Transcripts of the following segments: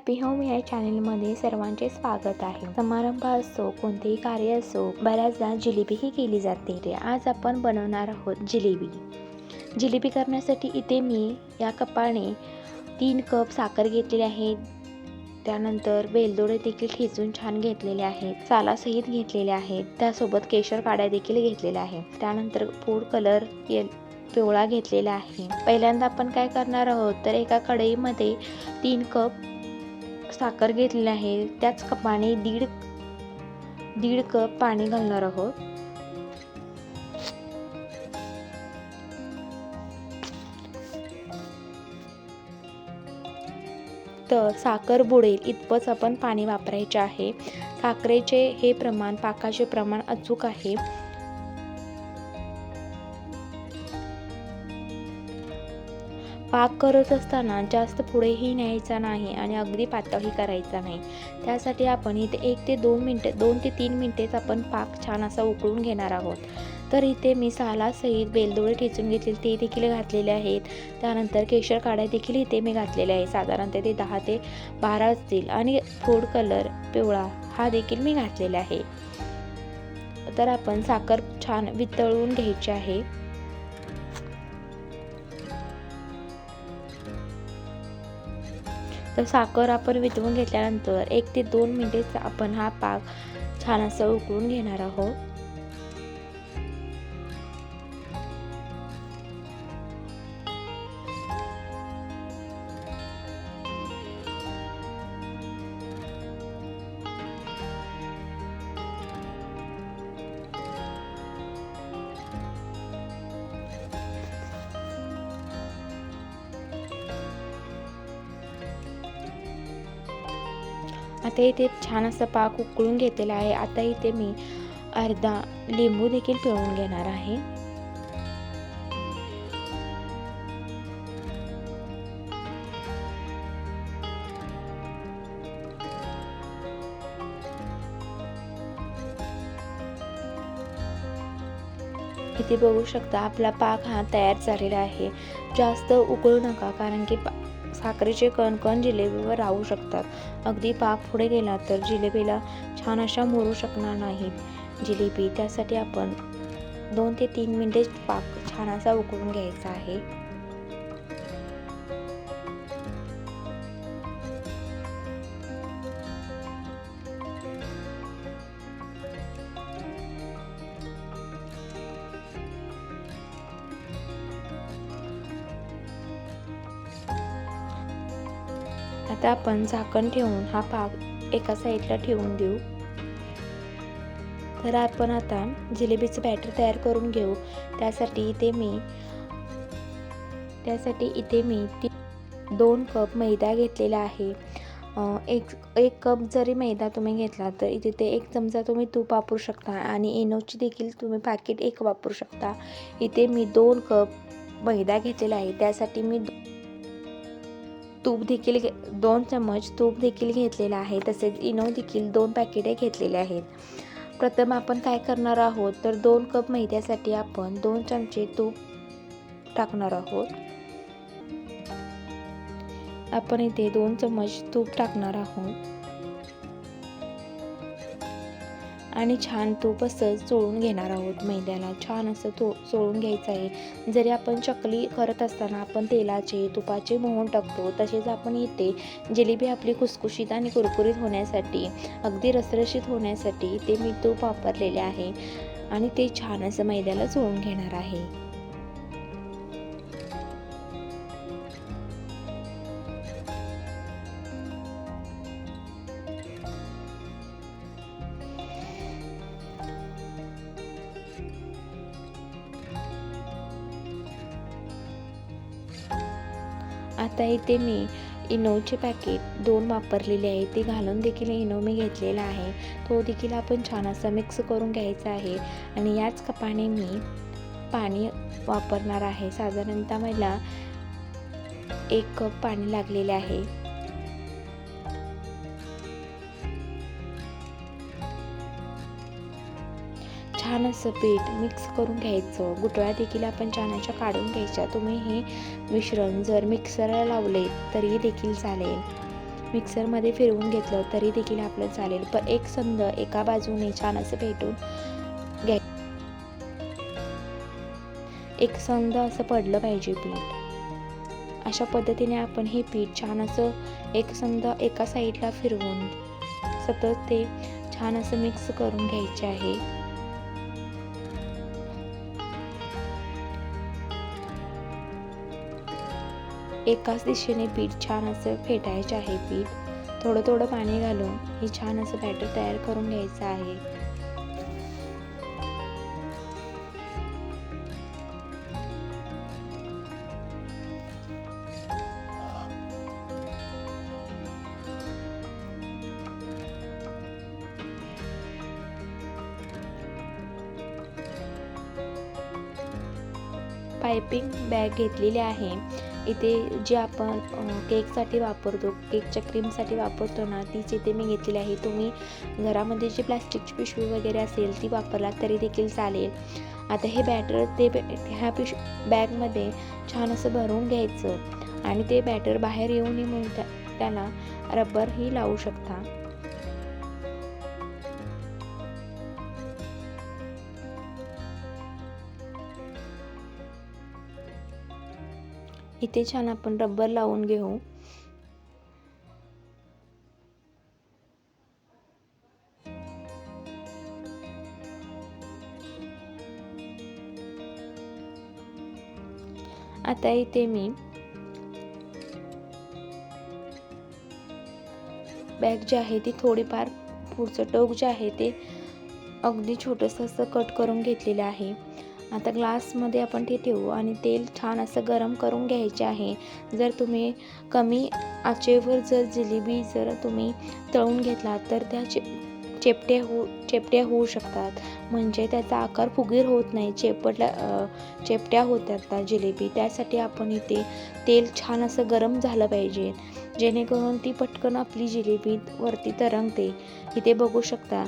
Happy home या चॅनेलमध्ये सर्वांचे स्वागत आहे. समारंभ असो कोणतेही कार्य असो बऱ्याचदा जिलेबी ही केली जाते. ते आज आपण बनवणार आहोत जिलेबी. जिलेबी करण्यासाठी इथे मी या कपाने तीन कप साखर घेतलेली आहे. त्यानंतर वेलदोडे देखील ठेचून छान घेतलेले आहेत. सालासहित घेतलेले आहेत. त्यासोबत केशर काड्या देखील घेतलेल्या आहेत. त्यानंतर फूड कलर ये पिवळा घेतलेला आहे. पहिल्यांदा आपण काय करणार आहोत? तर एका कढईमध्ये तीन कप साखर घेतलेली आहे. त्याच कपाने दीड दीड कप पाणी घालणार आहोत. तर साखर बुडेल इतपंच आपण पाणी वापरायचे आहे. साखरेचे हे प्रमाण पाकाचे प्रमाण अचूक आहे. पाक करत असताना जास्त पुढेही न्यायचा नाही आणि अगदी पातळही करायचा नाही. त्यासाठी आपण इथे एक ते दोन मिनटे दोन ते तीन मिनटेच आपण पाक छान असा उकळून घेणार आहोत. तर इथे मी सालासहित बेलदोळे ठेचून घेतले ते देखील घातलेले आहेत. त्यानंतर केशर काड्या देखील इथे मी घातलेले आहे साधारणतः ते दहा ते बारा असतील. आणि फूड कलर पिवळा हा देखील मी घातलेला आहे. तर आपण साखर छान वितळून घ्यायची आहे. तर साखर आपण वितळून घेतल्यानंतर एक ते दोन मिनिटेच आपण हा पाक छान असं उकळून घेणार आहोत. आता इथे छान असं पाक उकळून घेतलेला आहे. आता इथे मी अर्धा लिंबू देखील पिळून घेणार आहे. इथे बघू शकता आपला पाक हा तयार झालेला आहे. जास्त उकळू नका कारण की साखरेचे कणकण जिलेबीवर राहू शकतात. अगदी पाक पुढे गेला तर जिलेबीला छान अशा मोरू शकणार नाहीत. जिलेबी त्यासाठी आपण दोन ते तीन मिनिटे पाक छान असा उकळून घ्यायचा आहे. आता आपण झाकण ठेवून हा भाग एका साईडला ठेवून देऊ. तर आपण आता जिलेबीचं बॅटर तयार करून घेऊ. त्यासाठी इथे मी त्यासाठी इथे मी ती दोन कप मैदा घेतलेला आहे. एक एक कप जरी मैदा तुम्ही घेतला तर इथे ते एक चमचा तुम्ही तूप वापरू शकता आणि इनोची देखील तुम्ही पॅकेट एक वापरू शकता. इथे मी दोन कप मैदा घेतलेला आहे. त्यासाठी मी तूप देखील घे दोन चम्मच तूप देखील घेतलेला आहे तसेच इनो देखील दोन पॅकेटे घेतलेले आहेत. प्रथम आपण काय करणार आहोत तर दोन कप मैद्यासाठी आपण दोन चमचे तूप टाकणार आहोत. आपण इथे दोन चम्मच तूप टाकणार आहोत. आणि छान तूप असं चोळून घेणार आहोत मैद्याला. छान असं तो चोळून घ्यायचं आहे. जरी आपण चकली करत असताना आपण तेलाचे तुपाचे मोहन टाकतो तसेच आपण इथे जिलेबी आपली खुसखुशीत आणि कुरकुरीत होण्यासाठी अगदी रसरशीत होण्यासाठी ते मी तूप वापरलेले आहे. आणि ते छान असं मैद्याला चोळून घेणार आहे. आता इथे मी इनोचे पॅकेट दोन वापरलेले आहे. ते घालून देखील इनो मी घेतलेला आहे. तो देखील आपण छान असा मिक्स करून घ्यायचा आहे. आणि याच कपाने मी पाणी वापरणार आहे. साधारणतः मला एक कप पाणी लागलेले आहे. छान असं पीठ मिक्स करून घ्यायचं. गुटळ्या देखील आपण छान काढून घ्यायच्या. तुम्ही हे मिश्रण जर मिक्सरला लावले तरी देखील चालेल. मिक्सरमध्ये फिरवून घेतलं तरी देखील आपलं चालेल. पण एक संद एका बाजूने छान असं फेटून घ्याय एक संद असं पडलं पाहिजे पीठ. अशा पद्धतीने आपण हे पीठ छान असं एक संद एका साईडला फिरवून सतत ते छान असं मिक्स करून घ्यायचे आहे. एकाच दिशेने पीठ छान असं फेटायचे आहे पीठ. थोडं थोडं पाणी घालून हे छान असं बॅटर तयार करून घ्यायचं आहे. पायपिंग बॅग घेतलेली आहे. इथे जे आपण केकसाठी वापरतो केकच्या क्रीमसाठी वापरतो ना तीच इथे मी घेतलेली आहे तुम्ही घरामध्ये जी प्लॅस्टिकची पिशवी वगैरे असेल ती वापरला तरी देखील चालेल. आता हे बॅटर ते ह्या पिश बॅगमध्ये छान असं भरून घ्यायचं आणि ते बॅटर बाहेर येऊ नये म्हणून त्या त्याला रब्बरही लावू शकता. इथे छान आपण रब्बर लावून घेऊ. आता इथे मी बॅग जी आहे ती थोडीफार पुढचं टोक जे आहे ते अगदी छोटंसं असं कट करून घेतलेलं आहे. आता ग्लासमध्ये आपण ते ठेवू आणि तेल छान असं गरम करून घ्यायचे आहे. जर तुम्ही कमी आचेवर जर जिलेबी जर तुम्ही तळून घेतला तर त्या चे चेपट्या हो चेपट्या होऊ शकतात. म्हणजे त्याचा आकार फुगीर होत नाही. चेपटल्या चेपट्या होतात त्या जिलेबी. त्यासाठी आपण इथे तेल छान असं गरम झालं पाहिजे. जेणेकरून ती पटकन आपली जिलेबी वरती तरंगते. इथे बघू शकता.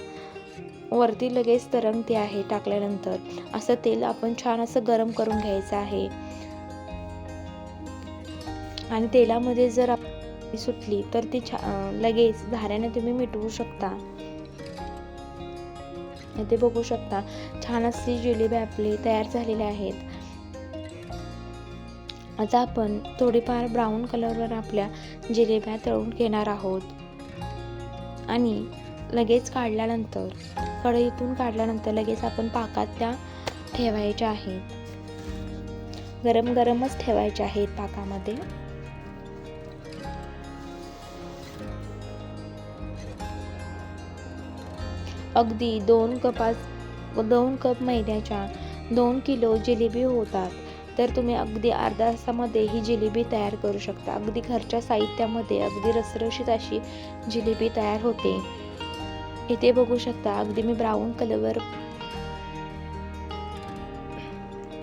वरती लगेच तरंगते आहे टाकल्यानंतर. असं तेल आपण छान असं गरम करून घ्यायचं आहे. आणि तेलामध्ये जर सुटली तर ती छा लगेच धाऱ्याने तुम्ही मिटवू शकता. ते बघू शकता छान अशी जिलेबी आपली तयार झालेली आहेत. आता आपण थोडीफार ब्राऊन कलरवर आपल्या जिलेब्या तळून घेणार आहोत. आणि लगेच काढल्यानंतर कढईतून काढल्यानंतर लगेच आपण पाकात त्या ठेवायच्या आहेत. गरम गरमच ठेवायच्या आहेत पाकामध्ये. अगदी दोन कपास दोन कप मैद्याच्या दोन किलो जिलेबी होतात. तर तुम्ही अगदी अर्धा तासामध्ये ही जिलेबी तयार करू शकता. अगदी घरच्या साहित्यामध्ये अगदी रसरशीत अशी जिलेबी तयार होते. इथे बघू शकता अगदी मी ब्राऊन कलरवर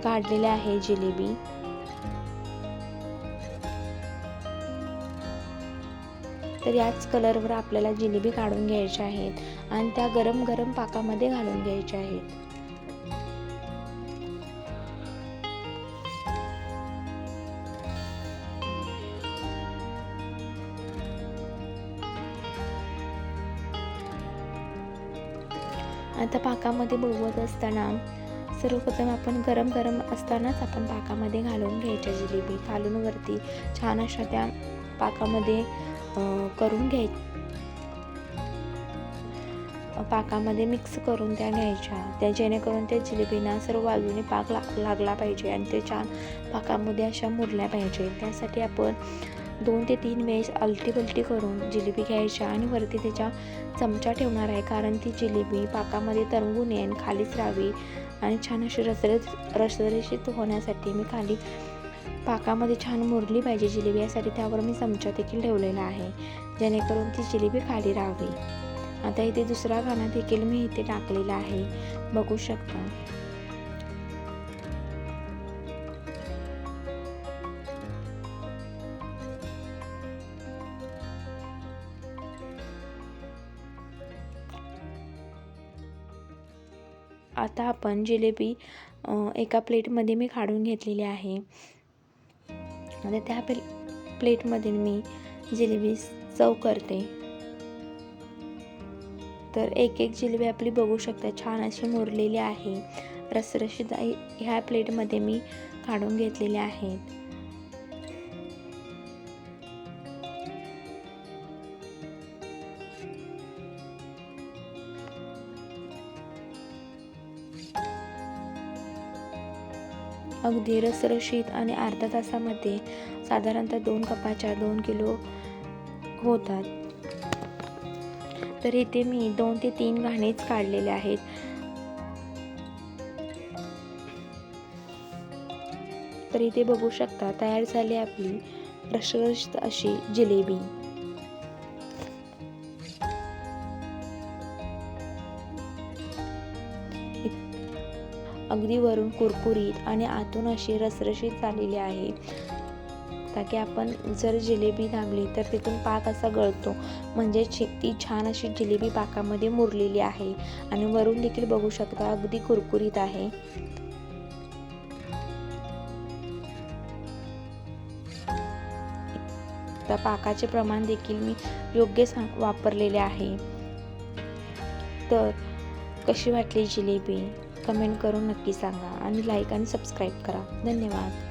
काढलेले आहे जिलेबी. तर याच कलरवर आपल्याला जिलेबी काढून घ्यायच्या आहेत आणि त्या गरम गरम पाकामध्ये घालून घ्यायच्या आहेत. आता पाकामध्ये बुडवत असताना सर्वप्रथम आपण गरम गरम असतानाच आपण पाकामध्ये घालून घ्यायच्या जिलेबी. घालून वरती छान अशा त्या पाकामध्ये करून घ्याय पाकामध्ये मिक्स करून त्या घ्यायच्या. त्या जेणेकरून त्या जिलेबीना सर्व बाजूने पाक ला लागला पाहिजे आणि ते छान पाकामध्ये अशा मुरल्या पाहिजे. त्यासाठी आपण दोन ते तीन वेळेस अलटीपलटी करून जिलेबी घ्यायच्या आणि वरती त्याच्या चमचा ठेवणार आहे. कारण ती जिलेबी पाकामध्ये तरंगू नये आणि खालीच राहावी आणि छान अशी रसरस रसरशीत होण्यासाठी मी खाली पाकामध्ये छान मुरली पाहिजे जिलेबी. यासाठी त्यावर मी चमचा देखील ठेवलेला आहे. जेणेकरून ती जिलेबी खाली राहावी. आता इथे दुसरा गाणा देखील मी इथे टाकलेला आहे. बघू शकता. आता आपण जिलेबी एका प्लेटमध्ये मी काढून घेतलेली आहे. आता त्या प्ले प्लेटमध्ये मी जिलेबी चव करते. तर एक एक जिलेबी आपली बघू शकता छान अशी मुरलेली आहे. रसरशीत ह्या प्लेटमध्ये मी काढून घेतलेले आहेत अगदी रसरशीत आणि अर्धा तासामध्ये साधारणतः दोन कपाच्या दोन किलो होतात. तर इथे मी दोन ते तीन घाणेच काढलेले आहेत. तर इथे बघू शकता तयार झाली आपली रसरशीत अशी जिलेबी. अगदी वरून कुरकुरीत आणि आतून अशी रसरशीत झालेली आहे. ताकी आपण जर जिलेबी दाबली तर तिथून पाक असा गळतो. म्हणजे ती छान अशी जिलेबी पाकामध्ये मुरलेली आहे. आणि वरून देखील बघू शकता अगदी कुरकुरीत आहे. त्या पाकाचे प्रमाण देखील मी योग्य वापरलेले आहे. तर कशी वाटली जिलेबी? कमेंट करून नक्की सांगा आणि लाईक आणि सबस्क्राईब करा. धन्यवाद.